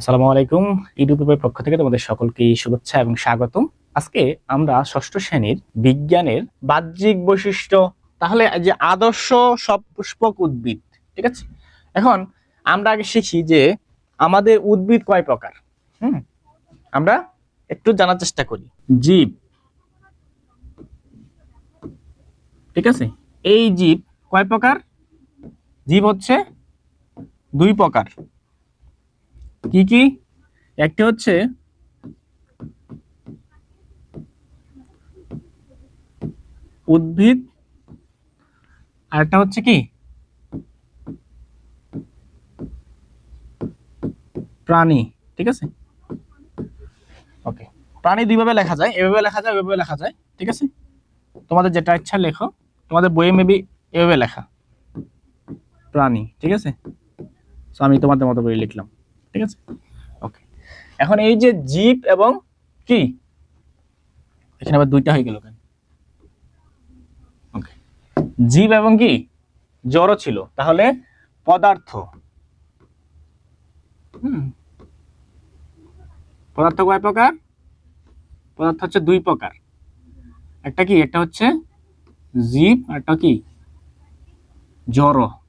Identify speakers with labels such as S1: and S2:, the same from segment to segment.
S1: আসসালামু আলাইকুম ইউটিউবের পক্ষ থেকে তোমাদের সকলকে শুভেচ্ছা এবং স্বাগতম। আজকে আমরা ষষ্ঠ শ্রেণির বিজ্ঞানের বাহ্যিক বৈশিষ্ট্য, তাহলে যে আদর্শ সপুষ্পক উদ্ভিদ, ঠিক আছে? এখন আমরা আগে শিখি যে আমাদের উদ্ভিদ কয় প্রকার, হুম? আমরা একটু জানার চেষ্টা করি। জীব, ঠিক আছে? এই জীব কয় প্রকার? জীব হচ্ছে দুই প্রকার। কি কি? একটি হচ্ছে উদ্ভিদ আর একটা হচ্ছে কি? প্রাণী, ঠিক আছে? ওকে প্রাণী দুইভাবে লেখা যায়, এভাবে লেখা যায় এভাবে লেখা যায়, ঠিক আছে? তোমাদের যেটা ইচ্ছা লেখো, তোমাদের বইয়ে মেবি এভাবে লেখা। প্রাণী, ঠিক আছে? তো আমি তোমাদের মতো করে লিখলাম। ঠিক আছে? ওকে এখন এই যে জিপ এবং কি? এখানে আবার দুইটা হয়ে গেল কেন? ওকে জীব এবং কি? জড় ছিল। তাহলে পদার্থ। হুম। পদার্থ কয় প্রকার? পদার্থ হচ্ছে দুই প্রকার। একটা কি? একটা হচ্ছে জীব একটা কি? জড়।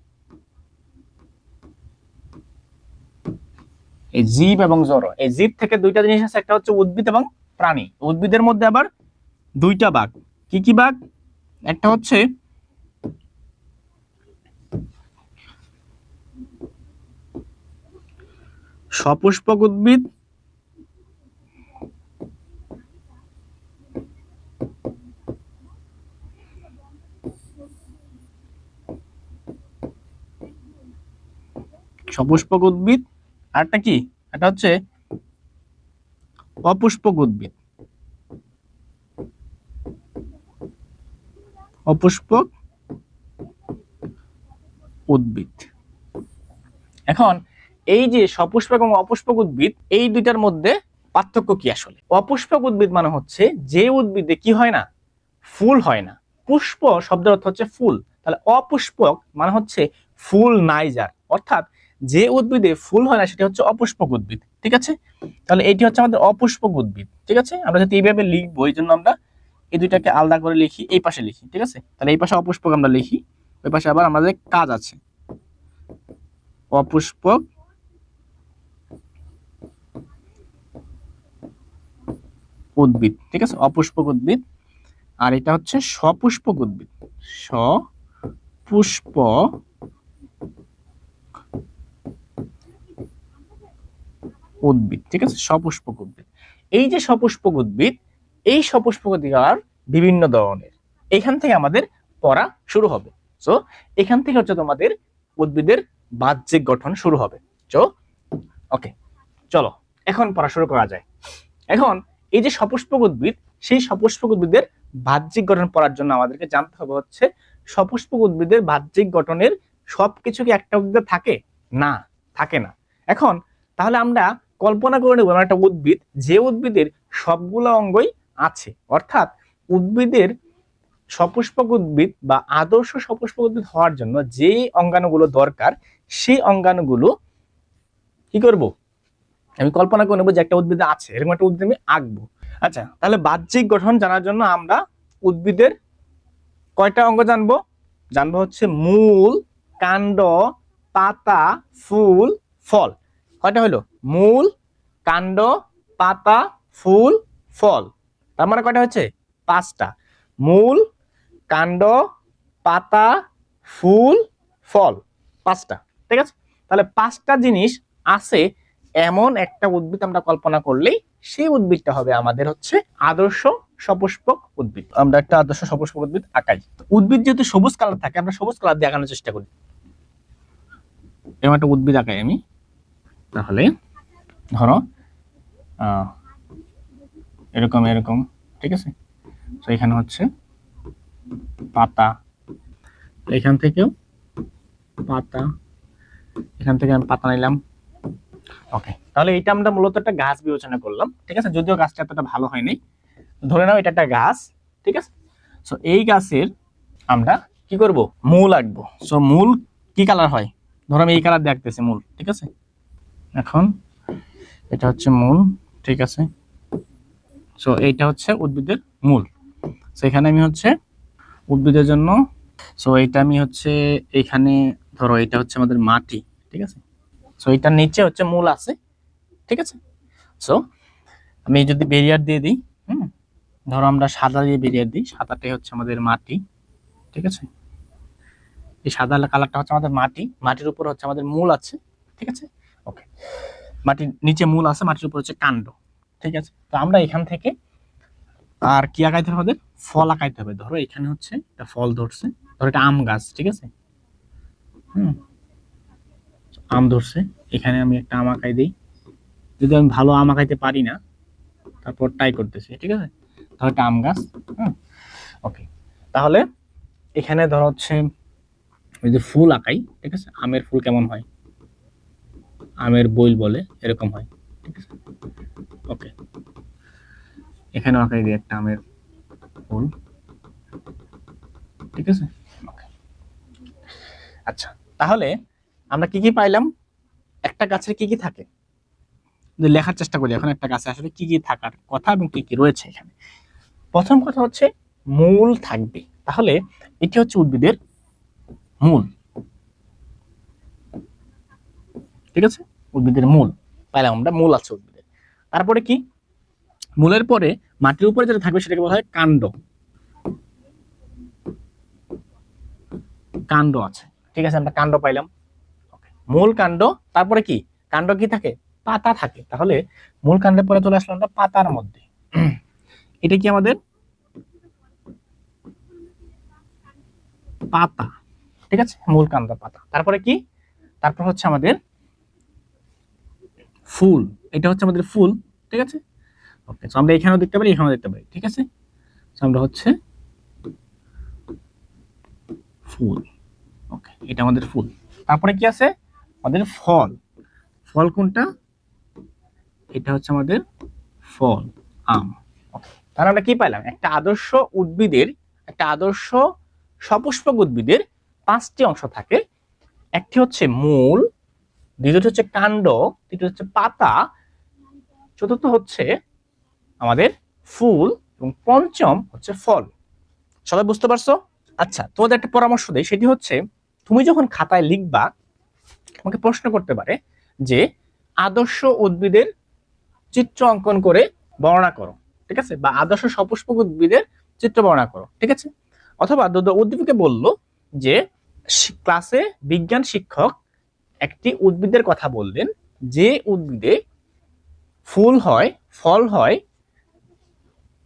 S1: এই জীব এবং জড়। এই জীব থেকে দুইটা জিনিস আছে, একটা হচ্ছে উদ্ভিদ এবং প্রাণী। উদ্ভিদের মধ্যে আবার দুইটা বাঘ। কি কি বাঘ? একটা হচ্ছে সপুষ্পক উদ্ভিদ সপুষ্পক উদ্ভিদ আরটা কি? এটা হচ্ছে অপুষ্পক উদ্ভিদ। অপুষ্পক উদ্ভিদ। এখন এই যে সপুষ্পক এবং অপুষ্পক উদ্ভিদ, এই দুইটার মধ্যে পার্থক্য কি আসলে? অপুষ্পক উদ্ভিদ মানে হচ্ছে যে উদ্ভিদে কি হয় না? ফুল হয় না। পুষ্প শব্দের অর্থ হচ্ছে ফুল। তাহলে অপুষ্পক মানে হচ্ছে ফুল নাইজার। অর্থাৎ যে উদ্ভিদে ফুল হয় না, সেটা হচ্ছে অপুষ্পক উদ্ভিদ, ঠিক আছে? তাহলে এটি হচ্ছে আমাদের অপুষ্পক উদ্ভিদ, ঠিক আছে? আমরা যদি এইভাবে লিখব, এই জন্য আমরা এই দুইটাকে আলাদা করে লিখি, এই পাশে লিখি, ঠিক আছে? তাহলে এই পাশে অপুষ্পক আমরা লিখি, ওই পাশে আবার আমাদের কাজ আছে। অপুষ্পক উদ্ভিদ, ঠিক আছে? অপুষ্পক উদ্ভিদ, আর এটা হচ্ছে সপুষ্পক উদ্ভিদ সপুষ্প উদ্ভিদ, ঠিক আছে? সপুষ্পক উদ্ভিদ। এই যে সপুষ্পক উদ্ভিদ, এই সপুষ্পক উদ্ভিদ বিভিন্ন ধরনের। এখান থেকে আমাদের পড়া শুরু হবে। সো এখান থেকে হচ্ছে তোমাদের উদ্ভিদের বাহ্যিক গঠন শুরু হবে। চো ওকে চলো, এখন পড়া শুরু করা যায়। এখন, এই যে সপুষ্পক উদ্ভিদ, সেই সপুষ্পক উদ্ভিদের বাহ্যিক গঠন পড়ার জন্য আমাদেরকে জানতে হবে হচ্ছে, সপুষ্পক উদ্ভিদের বাহ্যিক গঠনের সবকিছু কি একটা উদ্ভিদে থাকে? না থাকে না। এখন, তাহলে আমরা কল্পনা করে নেব আমরা একটা উদ্ভিদ, যে উদ্ভিদের সবগুলো অঙ্গই আছে, অর্থাৎ উদ্ভিদের সপুষ্পক উদ্ভিদ বা আদর্শ সপুষ্পক উদ্ভিদ হওয়ার জন্য যে অঙ্গাণুগুলো দরকার, সেই অঙ্গাণুগুলো কি করব? আমি কল্পনা করে নেব যে একটা উদ্ভিদ আছে, এরকম একটা উদ্ভিদ আমি আঁকবো। আচ্ছা তাহলে বাহ্যিক গঠন জানার জন্য আমরা উদ্ভিদের কয়টা অঙ্গ জানব? জানব হচ্ছে মূল, কাণ্ড, পাতা, ফুল, ফল। কয়টা হলো? মূল, কাণ্ড, পাতা, ফুল, ফল। তার মানে কয়টা হচ্ছে? পাঁচটা। মূল, কাণ্ড, পাতা, ফুল, ফল। পাঁচটা। ঠিক আছে? তাহলে পাঁচটা জিনিস আছে এমন একটা উদ্ভিদ আমরা কল্পনা করলেই সেই উদ্ভিদটা হবে আমাদের হচ্ছে আদর্শ সপুষ্পক উদ্ভিদ। আমরা একটা আদর্শ সপুষ্পক উদ্ভিদ আঁকাই। উদ্ভিদ যেহেতু সবুজ কালার থাকে, আমরা সবুজ কালার দিয়ে আঁকানোর চেষ্টা করি। এরকম একটা উদ্ভিদ আঁকাই আমি। তাহলে ধরো এরকম এরকম, ঠিক আছে? তো এখানে হচ্ছে পাতা। এখান থেকেও পাতা। এখান থেকে আমি পাতা নিলাম। ওকে তাহলে এটা আমরা মূলত একটা গাছ বিবেচনা করলাম, ঠিক আছে? যদিও গাছটা এতটা ভালো হয়নি। ধরে নাও, এটা একটা গাছ, ঠিক আছে? সো এই গাছের আমরা কি করব? মূল আঁকবো। সো মূল কি কালার হয়? ধরো, আমি এই কালার দেখতেছি মূল, ঠিক আছে? এখন এটা হচ্ছে মূল, ঠিক আছে? সো এইটা হচ্ছে উদ্ভিদের মূল। সো এখানে আমি হচ্ছে উদ্ভিদের জন্য সো এটা আমি হচ্ছে এখানে, ধরো এটা হচ্ছে আমাদের মাটি, ঠিক আছে? সো এটার নিচে হচ্ছে মূল আছে, ঠিক আছে? সো আমি যদি বেরিয়ার দিয়ে দিই, হুম? ধরো, আমরা সাদা দিয়ে বেরিয়ার দিই, সাদাটাই হচ্ছে আমাদের মাটি, ঠিক আছে? এই সাদা কালারটা হচ্ছে আমাদের মাটি, মাটির উপর হচ্ছে আমাদের মূল আছে, ঠিক আছে? ওকে মাটির নিচে মূল আছে, মাটির উপর হচ্ছে কাণ্ড। ঠিক আছে? তো আমরা এখান থেকে আর কি আঁকাইতে হবে আমাদের? ফল আঁকাইতে হবে। ধরো এখানে হচ্ছে একটা ফল ধরছে। ধরো এটা আম গাছ, ঠিক আছে? হুম। আম ধরছে। এখানে আমি একটা আম আঁকাই দিই। যদি আমি ভালো আম আঁকাইতে পারি না, তারপর ট্রাই করতেছি, ঠিক আছে? ধরো একটা আম গাছ, হুম। ওকে তাহলে এখানে ধরো হচ্ছে যদি ফুল আঁকাই, ঠিক আছে? আমের ফুল কেমন হয়? আমের বইল বলে, এরকম হয়। ঠিক আছে? ওকে। এখানে আঁকাই দিই একটা আমের ফুল। ঠিক আছে. আচ্ছা তাহলে আমরা কি কি পাইলাম? একটা গাছের কি কি থাকে? লেখার চেষ্টা করি, এখন একটা গাছে আসলে কি কি থাকার কথা এবং কি কি রয়েছে এখানে। প্রথম কথা হচ্ছে, মূল থাকবে। তাহলে এটি হচ্ছে উদ্ভিদের মূল। ঠিক আছে? উদ্ভিদের মূল পাইলাম মূল আছে উদ্ভিদের। তারপরে কি? মূলের পরে মাটির উপরে যেটা থাকবে সেটাকে বলা হয় কাণ্ড। কাণ্ড আছে। ঠিক আছে, আমরা কাণ্ড পাইলাম। মূল কাণ্ড, তারপরে কি? কাণ্ড কি থাকে? পাতা থাকে। তাহলে মূল কাণ্ডের পরে চলে আসলাম আমরা পাতার মধ্যে। এটা কি আমাদের? পাতা। ঠিক আছে? মূল কাণ্ড পাতা। তারপরে কি? তারপর হচ্ছে আমাদের ফুল, এটা হচ্ছে আমাদের ফুল, ঠিক আছে? ওকে তো আমরা এখানেও দেখতে পারি, এখানেও দেখতে পারি, ঠিক আছে? তো আমরা হচ্ছে ফুল ওকে এটা আমাদের ফুল। তারপরে কি আছে? আমাদের ফল। ফল কোনটা? এটা হচ্ছে আমাদের ফল, আম তাহলে আমরা কি পাইলাম? একটা আদর্শ উদ্ভিদের, একটা আদর্শ সপুষ্পক উদ্ভিদের পাঁচটি অংশ থাকে। একটি হচ্ছে মূল দ্বিতীয়টি হচ্ছে কাণ্ড তৃতীয় হচ্ছে পাতা, চতুর্থ হচ্ছে আমাদের ফুল এবং পঞ্চম হচ্ছে ফল। সবাই বুঝতে পারছ? আচ্ছা তোমাদের একটা পরামর্শ দেয় সেটি হচ্ছে তুমি যখন খাতায় লিখবা, তোমাকে প্রশ্ন করতে পারে যে আদর্শ উদ্ভিদের চিত্র অঙ্কন করে বর্ণনা করো, ঠিক আছে? বা আদর্শ সপুষ্পক উদ্ভিদের চিত্র বর্ণনা করো, ঠিক আছে? অথবা উদ্দীপকে বলল যে ক্লাসে বিজ্ঞান শিক্ষক একটি উদ্ভিদের কথা বললেন, যে উদ্ভিদে ফুল হয়, ফল হয়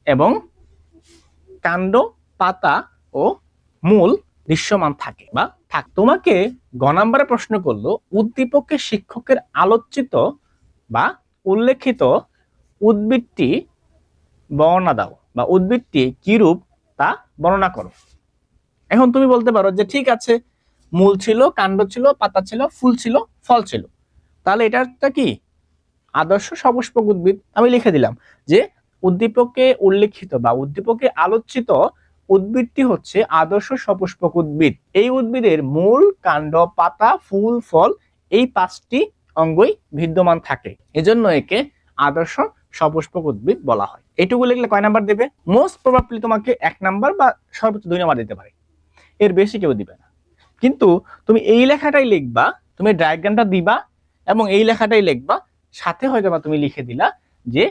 S1: এবং কাণ্ড, পাতা ও মূল দৃশ্যমান থাকে বা থাক। তোমাকে গ নাম্বারে প্রশ্ন করল উদ্দীপকে শিক্ষকের আলোচিত বা উল্লেখিত উদ্ভিদটি বর্ণনা দাও বা উদ্ভিদটি কিরূপ তা বর্ণনা করো। এখন তুমি বলতে পারো যে ঠিক আছে মূল ছিল, কাণ্ড ছিল, পাতা ছিল, ফুল ছিল, ফল ছিল। তাহলে এটা কি? আদর্শ সপুষ্পক উদ্ভিদ। আমি লিখে দিলাম যে উদ্দীপকে উল্লেখিত বা উদ্দীপকে আলোচিত উদ্ভিদটি হচ্ছে আদর্শ সপুষ্পক উদ্ভিদ। এই উদ্ভিদের মূল, কাণ্ড, পাতা, ফুল, ফল এই পাঁচটি অঙ্গই বিদ্যমান থাকে। এজন্য একে আদর্শ সপুষ্পক উদ্ভিদ বলা হয়। এটুকু লিখলে কয় নাম্বার দেবে? মোস্ট প্রবাবলি তোমাকে এক নাম্বার বা সর্বোচ্চ দুই নাম্বার দিতে পারে। এর বেশি কেউ দিবে না। কিন্তু তুমি এই লেখাটাই লিখবা, তুমি ডায়াগ্রামটা দিবা এবং এই লেখাটাই লিখবা, সাথে হয়তো বা তুমি লিখে দিলা যে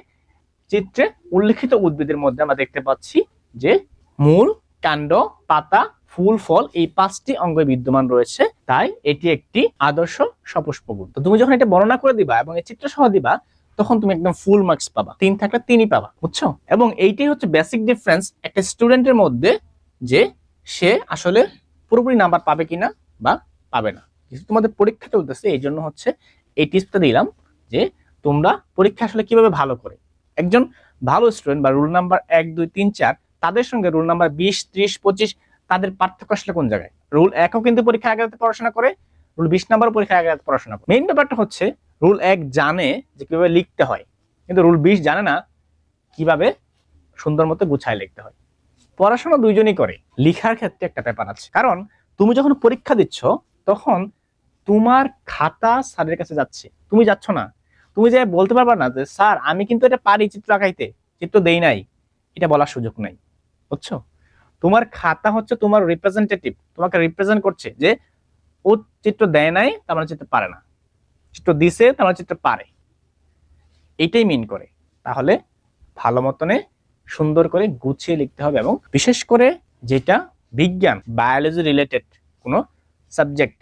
S1: চিত্রে উল্লেখিত উদ্ভিদের মধ্যে আমরা দেখতে পাচ্ছি যে মূল, কাণ্ড, পাতা, ফুল, ফল এই পাঁচটি অঙ্গ বিদ্যমান রয়েছে। তাই এটি একটি আদর্শ সপুষ্পক তো তুমি যখন এটা বর্ণনা করে দিবা এবং এই চিত্র সহ দিবা, তখন তুমি একদম ফুল মার্কস পাবা। তিন থাকলে তিনই পাবা, বুঝছ? এবং এইটাই হচ্ছে বেসিক ডিফারেন্স একটা স্টুডেন্টের মধ্যে যে সে আসলে পুরোপুরি নাম্বার পাবে কিনা বা পাবে না। যেহেতু তোমাদের পরীক্ষা চলতেছে এই জন্য হচ্ছে এই টিপসটা দিলাম যে তোমরা পরীক্ষা আসলে কীভাবে ভালো করে। একজন ভালো স্টুডেন্ট বা রুল নাম্বার এক, দুই, তিন, চার, তাদের সঙ্গে রুল নাম্বার বিশ, ত্রিশ, পঁচিশ, তাদের পার্থক্য আসলে কোন জায়গায়? রুল একও কিন্তু পরীক্ষা আগে পড়াশোনা করে রুল বিশ নাম্বার পরীক্ষা আগে পড়াশোনা করে। মেইন ব্যাপারটা হচ্ছে রুল এক জানে যে কীভাবে লিখতে হয়, কিন্তু রুল বিশ জানে না কীভাবে সুন্দর মতো গুছায় লিখতে হয়। পড়াশোনা দুইজনই করে, লিখার ক্ষেত্রে একটা ব্যাপার আছে। কারণ তুমি যখন পরীক্ষা দিচ্ছ, তখন তোমার খাতা স্যারের কাছে যাচ্ছে। তুমি যাচ্ছ না। তুমি যে বলতে পারবা না যে, স্যার, আমি কিন্তু এটা পারি চিত্র আঁকাইতে। চিত্র দেই নাই। এটা বলার সুযোগ নাই। বুঝছ? তোমার খাতা হচ্ছে তোমার রিপ্রেজেন্টেটিভ তোমাকে রিপ্রেজেন্ট করছে যে, ও চিত্র দেয় নাই, তার মানে চিত্র পারে না। চিত্র দিছে, তার মানে চিত্র পারে। এটাই মিন করে। তাহলে ভালো মতনে সুন্দর করে গুছিয়ে লিখতে হবে এবং বিশেষ করে যেটা বিজ্ঞান বায়োলজি রিলেটেড কোনো সাবজেক্ট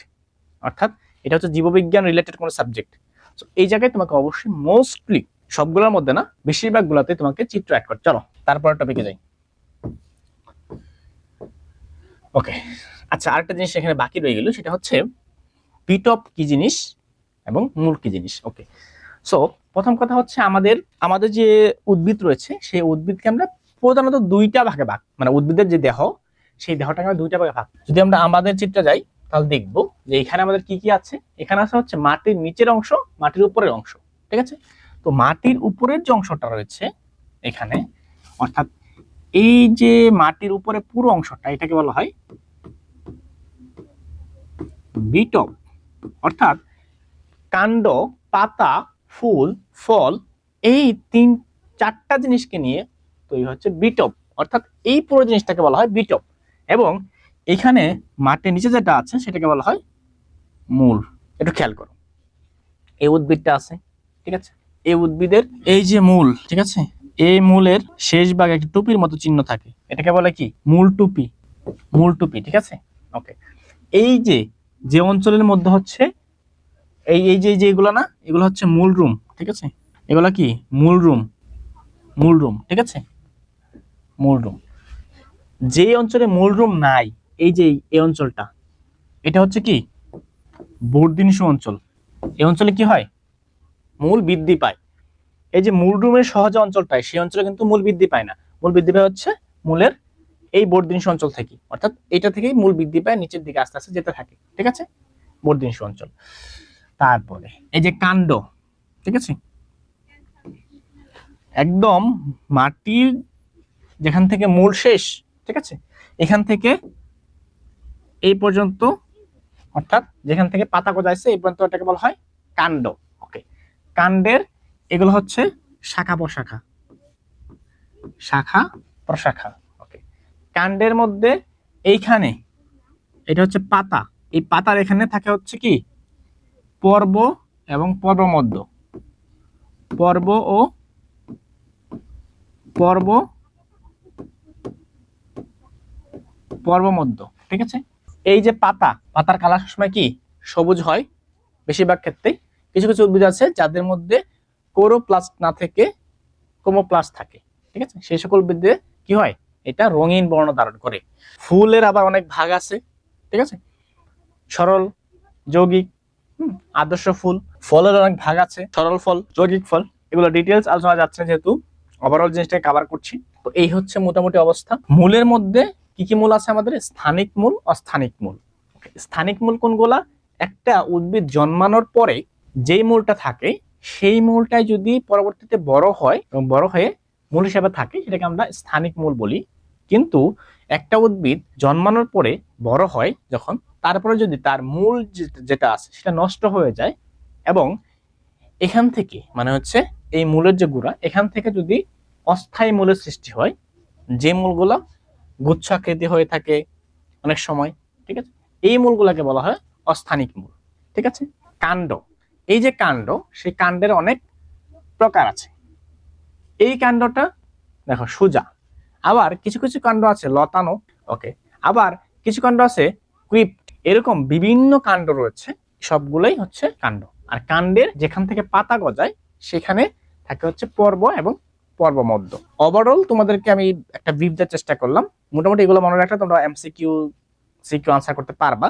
S1: অর্থাৎ এটা হচ্ছে জীববিজ্ঞান রিলেটেড কোনো সাবজেক্ট তো এই জায়গায় তোমাকে অবশ্যই মোস্টলি সবগুলোর মধ্যে না বেশিরভাগ গুলাতে তোমাকে চিত্র অ্যাড করতে চলো তারপর টপিকে যাই। ওকে আচ্ছা আরেকটা জিনিস এখানে বাকি রয়ে গেল, সেটা হচ্ছে পিটপ কি জিনিস এবং মূল কি জিনিস। ওকে সো প্রথম কথা হচ্ছে আমাদের আমাদের যে উদ্ভিদ রয়েছে, সেই উদ্ভিদকে আমরা প্রধানত দুইটা ভাগে ভাগ মানে উদ্ভিদের যে দেহ, সেই দেহটাকে আমরা দুইটা ভাগে ভাগ যদি আমরা আমাদের চিত্রে যাই, তাহলে দেখব যে এখানে আমাদের কি কি আছে। এখানে আছে হচ্ছে মাটির নিচের অংশ, মাটির উপরের অংশ, ঠিক আছে? তো মাটির উপরের যে অংশটা রয়েছে এখানে, অর্থাৎ এই যে মাটির উপরে পুরো অংশটা, এটাকে বলা হয় বিটপ অর্থাৎ কাণ্ড, পাতা ফুল, ফল, এই তিন, চারটা জিনিসকে নিয়ে তৈরি হচ্ছে বিটপ অর্থাৎ এই পুরো জিনিসটাকে বলা হয় বিটপ এবং এখানে মাটির নিচে যেটা আছে, সেটাকে বলা হয় মূল। একটু খেয়াল করো। এই উদ্ভিদটা আছে, ঠিক আছে? এই উদ্ভিদের, এই যে মূল, ঠিক আছে? এই মূলের শেষ ভাগে একটা টুপির মতো চিহ্ন থাকে। এটাকে বলে কি? মূল টুপি। মূল টুপি, ঠিক আছে? ওকে এই যে যে অঞ্চলের মধ্যে হচ্ছে এই এই যে যে না, এগুলো হচ্ছে মূল রুম ঠিক আছে? এগুলো কি? মূল রুম মূল রুম ঠিক আছে? মূল রুম যে অঞ্চলে মূল রুম নাই, এই যে এই অঞ্চলটা, এটা হচ্ছে কি? বর্ধিনসু অঞ্চল। এই অঞ্চলে কি হয়? মূল বৃদ্ধি পায়। এই যে মূল রুমের সহজ অঞ্চলটায় সেই অঞ্চলে কিন্তু মূল বৃদ্ধি পায় না। মূল বৃদ্ধি পায় হচ্ছে মূলের এই বর্ধিনসু অঞ্চল থেকে। অর্থাৎ এটা থেকেই মূল বৃদ্ধি পায়, নিচের দিকে আস্তে আস্তে যেতে থাকে, ঠিক আছে? বর্ধিনসু অঞ্চল। তারপরে, এই যে কাণ্ড, ঠিক আছে? একদম মাটির যেখান থেকে মূল শেষ, ঠিক আছে? এখান থেকে এই পর্যন্ত, অর্থাৎ যেখান থেকে পাতা গজাইছে এই পর্যন্ত এটাকে বলা হয় কাণ্ড, ওকে? কাণ্ডের এগুলো হচ্ছে শাখা প্রশাখা শাখা প্রশাখা, ওকে? কাণ্ডের মধ্যে এইখানে, এটা হচ্ছে পাতা, এই পাতার এখানে থাকে হচ্ছে কি? পর্ব এবং পর্বমধ্য পর্ব ও পর্ব পর্বমধ্য, ঠিক আছে? এই যে পাতা, পাতার কালার সবসময় কি? সবুজ হয় বেশিরভাগ ক্ষেত্রে কিছু কিছু উদ্ভিদ আছে যাদের মধ্যে কোরোপ্লাস্ট না থেকে কোমোপ্লাস্ট থাকে, ঠিক আছে? সেই সকল উদ্ভিদে কি হয়? এটা রঙিন বর্ণ ধারণ করে। ফুলের আবার অনেক ভাগ আছে, ঠিক আছে? সরল, যৌগিক আদর্শ ফুল। ফলের অনেক ভাগ আছে, সরল ফল, যৌগিক ফল, এগুলো ডিটেলস আলোচনা যাচ্ছে যেহেতু। ওভারঅল জিনিসটাকে কভার করছি। তো এই হচ্ছে মোটামুটি অবস্থা। মূলের মধ্যে কি কি মূল আছে আমাদের? স্থানিক মূল, অস্থানিক মূল। স্থানিক মূল কোনগুলা? একটা উদ্ভিদ জন্মানোর পরে যেই মূলটা থাকে, সেই মূলটাই যদি পরবর্তীতে বড় হয়, এবং বড় হয়ে মূল হিসাবে থাকে, সেটাকে আমরা স্থানিক মূল বলি। কিন্তু একটা উদ্ভিদ জন্মানোর পরে বড় হয় যখন, তারপরে যদি তার মূল যেটা আছে সেটা নষ্ট হয়ে যায় এবং এখান থেকে মানে হচ্ছে এই মূলের যে গুড়া, এখান থেকে যদি অস্থায়ী মূলের সৃষ্টি হয়, যে মূলগুলো গুচ্ছাকৃতি হয়ে থাকে অনেক সময়, ঠিক আছে? এই মূলগুলোকে বলা হয় অস্থানিক মূল, ঠিক আছে? কাণ্ড। এই যে কাণ্ড, সেই কাণ্ডের অনেক প্রকার আছে। এই কাণ্ডটা, দেখো, সোজা আবার কিছু কিছু কাণ্ড আছে, লতানো ওকে আবার কিছু কাণ্ড আছে কুইপ্ট এরকম বিভিন্ন কাণ্ড রয়েছে, সবগুলোই হচ্ছে কাণ্ড, আর কাণ্ডের যেখান থেকে পাতা গজায়, সেখানে থাকে হচ্ছে পর্ব এবং পর্ব মধ্য ওভারঅল তোমাদেরকে আমি একটা ব্রিফ দেওয়ার চেষ্টা করলাম, মোটামুটি এগুলো মনে রাখলে তোমরা এমসিকিউ সিকিউ আনসার করতে পারবা।